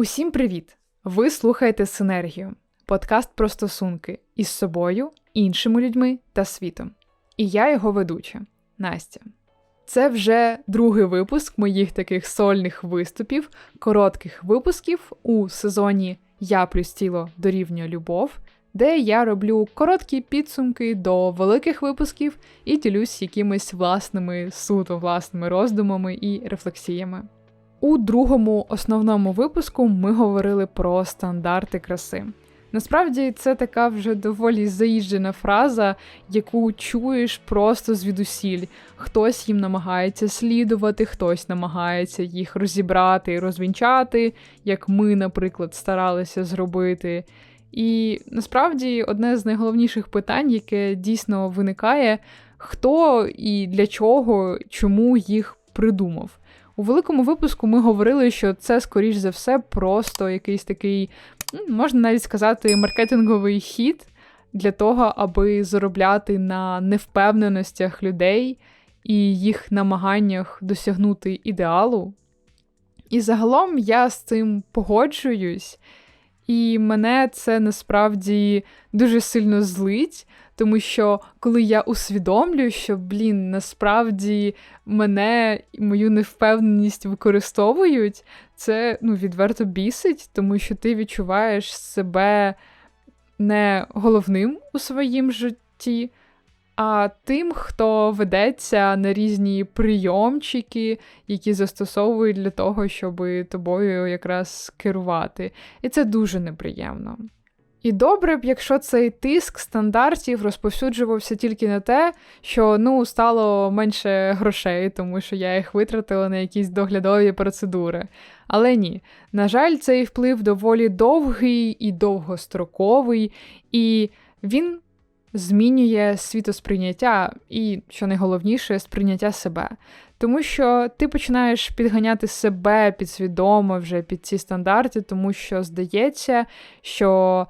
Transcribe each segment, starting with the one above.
Усім привіт! Ви слухаєте Синергію, подкаст про стосунки із собою, іншими людьми та світом. І я його ведуча Настя. Це вже другий випуск моїх таких сольних виступів, коротких випусків у сезоні Я плюс тіло дорівнює любов, де я роблю короткі підсумки до великих випусків і ділюсь якимись власними суто власними роздумами і рефлексіями. У другому основному випуску ми говорили про стандарти краси. Насправді це така вже доволі заїжджена фраза, яку чуєш просто звідусіль. Хтось їм намагається слідувати, хтось намагається їх розібрати і розвінчати, як ми, наприклад, старалися зробити. І насправді одне з найголовніших питань, яке дійсно виникає, хто і для чого, чому їх придумав. У великому випуску ми говорили, що це, скоріш за все, просто якийсь такий, можна навіть сказати, маркетинговий хід для того, аби заробляти на невпевненостях людей і їх намаганнях досягнути ідеалу. І загалом я з цим погоджуюсь, і мене це насправді дуже сильно злить, тому що коли я усвідомлюю, що, блін, насправді мене і мою невпевненість використовують, це ну, відверто бісить, тому що ти відчуваєш себе не головним у своїм житті, а тим, хто ведеться на різні прийомчики, які застосовують для того, щоб тобою якраз керувати. І це дуже неприємно. І добре б, якщо цей тиск стандартів розповсюджувався тільки на те, що ну стало менше грошей, тому що я їх витратила на якісь доглядові процедури. Але ні, на жаль, цей вплив доволі довгий і довгостроковий, і він змінює світосприйняття і, що найголовніше, сприйняття себе. Тому що ти починаєш підганяти себе підсвідомо вже під ці стандарти, тому що здається, що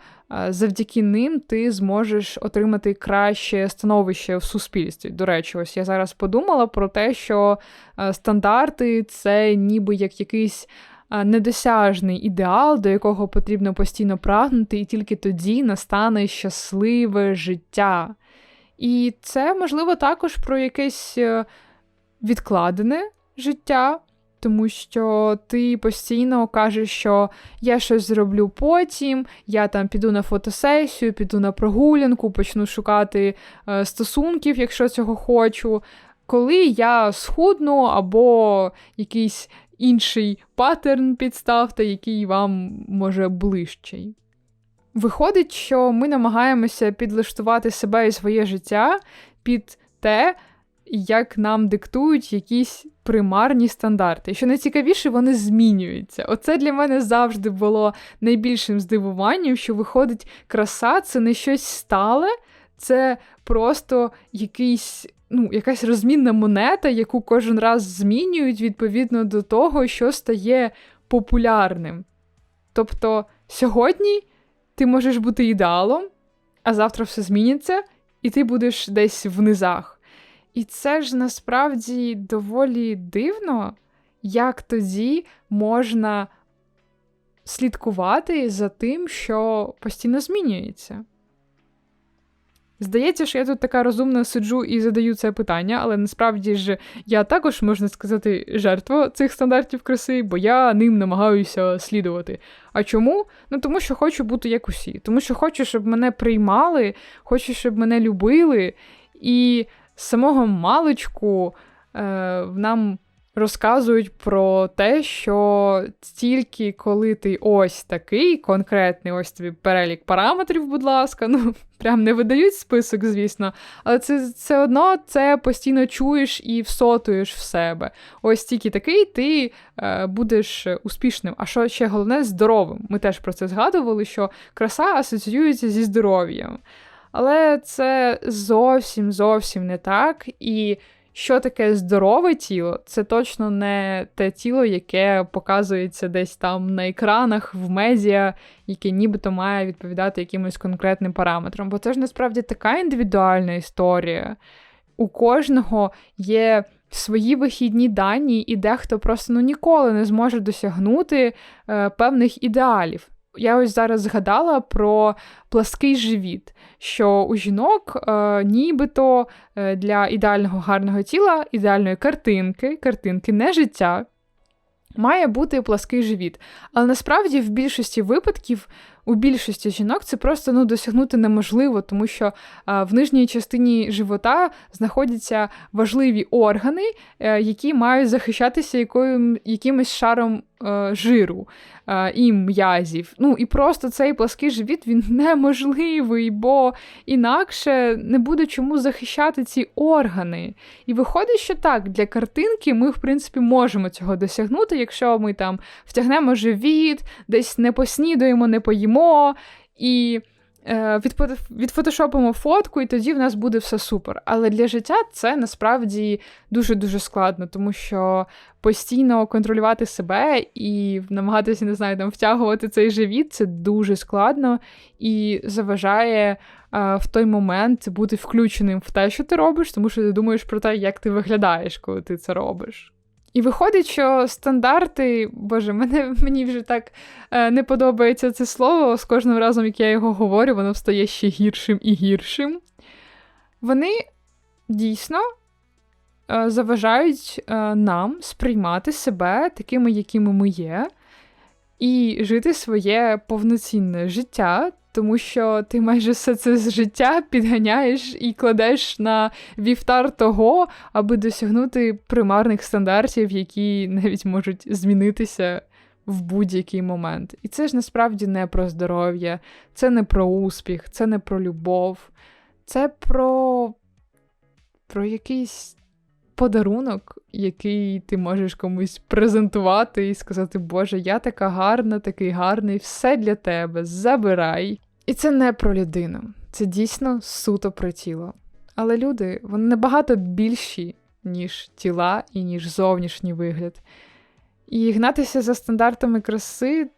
завдяки ним ти зможеш отримати краще становище в суспільстві. До речі, ось я зараз подумала про те, що стандарти це ніби як якийсь. Недосяжний ідеал, до якого потрібно постійно прагнути, і тільки тоді настане щасливе життя. І це, можливо, також про якесь е, відкладене життя, тому що ти постійно кажеш, що я щось зроблю потім, я там піду на фотосесію, піду на прогулянку, почну шукати е, стосунків, якщо цього хочу. Коли я схудну або якийсь інший паттерн підставте, який вам може ближчий. Виходить, що ми намагаємося підлаштувати себе і своє життя під те, як нам диктують якісь примарні стандарти. Що найцікавіше, вони змінюються. Оце для мене завжди було найбільшим здивуванням, що виходить, краса це не щось стале, це просто якийсь. Ну, якась розмінна монета, яку кожен раз змінюють відповідно до того, що стає популярним. Тобто сьогодні ти можеш бути ідеалом, а завтра все зміниться, і ти будеш десь в низах. І це ж насправді доволі дивно, як тоді можна слідкувати за тим, що постійно змінюється. Здається, що я тут така розумна сиджу і задаю це питання, але насправді ж я також, можна сказати, жертва цих стандартів краси, бо я ним намагаюся слідувати. А чому? Ну тому що хочу бути як усі, тому що хочу, щоб мене приймали, хочу, щоб мене любили. І з самого маличку е, нам розказують про те, що тільки коли ти ось такий конкретний, ось тобі перелік параметрів, будь ласка, ну прям не видають список, звісно, але це все одно це постійно чуєш і всотуєш в себе. Ось тільки такий ти е, будеш успішним. А що ще головне здоровим? Ми теж про це згадували, що краса асоціюється зі здоров'ям. Але це зовсім зовсім не так. І що таке здорове тіло? Це точно не те тіло, яке показується десь там на екранах, в медіа, яке нібито має відповідати якимось конкретним параметрам. Бо це ж насправді така індивідуальна історія. У кожного є свої вихідні дані, і дехто просто ну, ніколи не зможе досягнути е, певних ідеалів. Я ось зараз згадала про плаский живіт, що у жінок е, нібито е, для ідеального гарного тіла, ідеальної картинки, картинки не життя, має бути плаский живіт. Але насправді в більшості випадків у більшості жінок це просто ну, досягнути неможливо, тому що в нижній частині живота знаходяться важливі органи, е, які мають захищатися якою, якимось шаром е, жиру е, і м'язів. Ну і просто цей плаский живіт він неможливий, бо інакше не буде чому захищати ці органи. І виходить, що так, для картинки ми, в принципі, можемо цього досягнути, якщо ми там втягнемо живіт, десь не поснідуємо, не поїмо. І Е, відфотошопимо фотку, і тоді в нас буде все супер. Але для життя це насправді дуже-дуже складно, тому що постійно контролювати себе і намагатися, не знаю, там втягувати цей живіт це дуже складно і заважає е, в той момент бути включеним в те, що ти робиш, тому що ти думаєш про те, як ти виглядаєш, коли ти це робиш. І виходить, що стандарти, боже, мене, мені вже так е, не подобається це слово. З кожним разом, як я його говорю, воно стає ще гіршим і гіршим. Вони дійсно е, заважають е, нам сприймати себе такими, якими ми є, і жити своє повноцінне життя, тому що ти майже все це з життя підганяєш і кладеш на вівтар того, аби досягнути примарних стандартів, які навіть можуть змінитися в будь-який момент. І це ж насправді не про здоров'я, це не про успіх, це не про любов, це про, про якийсь. Подарунок, який ти можеш комусь презентувати і сказати, Боже, я така гарна, такий гарний, все для тебе, забирай. І це не про людину, це дійсно суто про тіло. Але люди, вони набагато більші, ніж тіла і ніж зовнішній вигляд. І гнатися за стандартами краси,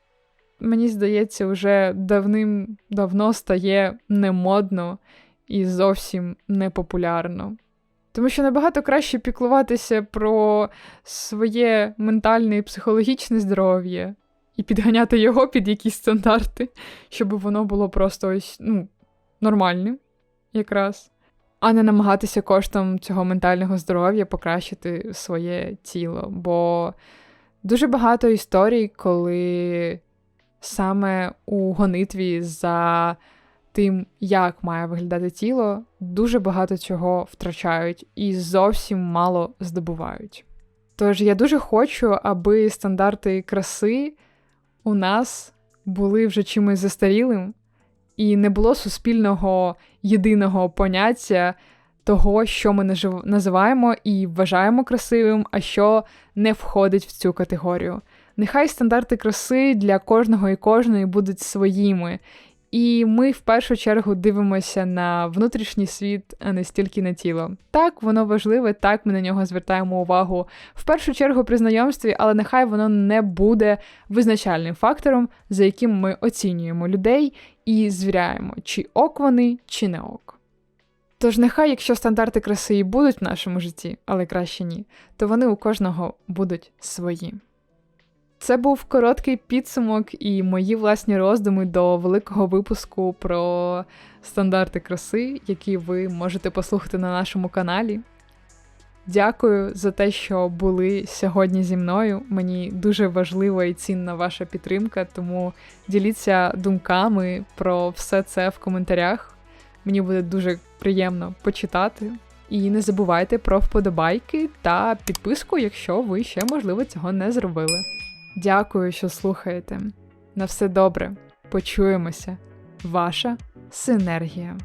мені здається, вже давним-давно стає немодно і зовсім непопулярно. Тому що набагато краще піклуватися про своє ментальне і психологічне здоров'я і підганяти його під якісь стандарти, щоб воно було просто ось ну, нормальним якраз, а не намагатися коштом цього ментального здоров'я покращити своє тіло. Бо дуже багато історій, коли саме у гонитві за тим, як має виглядати тіло, дуже багато чого втрачають і зовсім мало здобувають. Тож я дуже хочу, аби стандарти краси у нас були вже чимось застарілим, і не було суспільного єдиного поняття того, що ми називаємо і вважаємо красивим, а що не входить в цю категорію. Нехай стандарти краси для кожного і кожної будуть своїми, і ми в першу чергу дивимося на внутрішній світ, а не стільки на тіло. Так, воно важливе, так ми на нього звертаємо увагу в першу чергу при знайомстві, але нехай воно не буде визначальним фактором, за яким ми оцінюємо людей і звіряємо, чи ок вони, чи не ок. Тож нехай, якщо стандарти краси і будуть в нашому житті, але краще ні, то вони у кожного будуть свої. Це був короткий підсумок і мої власні роздуми до великого випуску про стандарти краси, які ви можете послухати на нашому каналі. Дякую за те, що були сьогодні зі мною. Мені дуже важлива і цінна ваша підтримка, тому діліться думками про все це в коментарях. Мені буде дуже приємно почитати. І не забувайте про вподобайки та підписку, якщо ви ще, можливо, цього не зробили. Дякую, що слухаєте. На все добре. Почуємося. Ваша синергія.